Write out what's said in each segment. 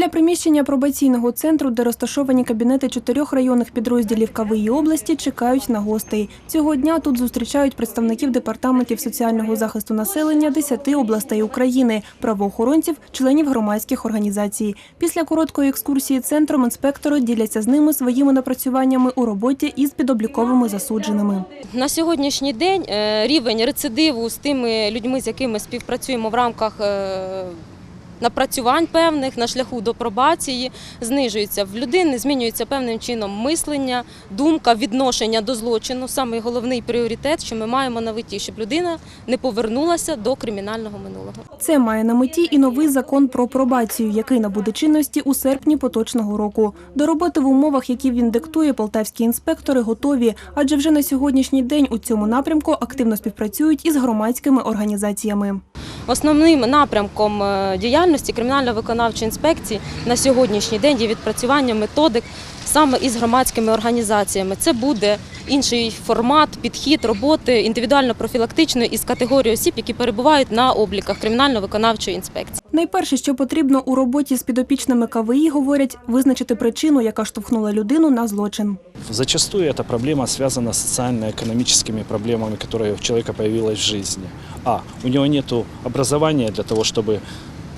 Біля приміщення пробаційного центру, де розташовані кабінети чотирьох районних підрозділів КВІ області, чекають на гостей. Цього дня тут зустрічають представників департаментів соціального захисту населення 10 областей України, правоохоронців, членів громадських організацій. Після короткої екскурсії центром інспектори діляться з ними своїми напрацюваннями у роботі із підобліковими засудженими. На сьогоднішній день е, рівень рецидиву з тими людьми, з якими співпрацюємо в рамках е, напрацювань певних на шляху до пробації, знижується. В людини змінюється певним чином мислення, думка, відношення до злочину. Саме головний пріоритет, що ми маємо на меті, щоб людина не повернулася до кримінального минулого. Це має на меті і новий закон про пробацію, який набуде чинності у серпні поточного року. До роботи в умовах, які він диктує, полтавські інспектори готові, адже вже на сьогоднішній день у цьому напрямку активно співпрацюють із громадськими організаціями. Основним напрямком е, діяльності кримінально-виконавчої інспекції на сьогоднішній день є відпрацювання методик саме із громадськими організаціями. Це буде інший формат, підхід роботи індивідуально-профілактичної із категорії осіб, які перебувають на обліках кримінально-виконавчої інспекції. Найперше, що потрібно у роботі з підопічними КВІ, говорять, визначити причину, яка штовхнула людину на злочин. Зачастую эта проблема связана с социально-экономическими проблемами, которые у человека появилась в жизни. А. У него нет образования для того, чтобы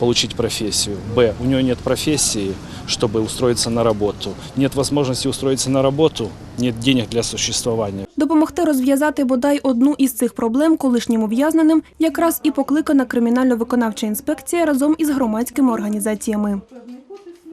получить профессию. Б. У него нет профессии, чтобы устроиться на работу. Нет возможности устроиться на работу, нет денег для существования. Допомогти розв'язати бодай одну із цих проблем колишнім ув'язненим якраз і покликана кримінально-виконавча інспекція разом із громадськими організаціями.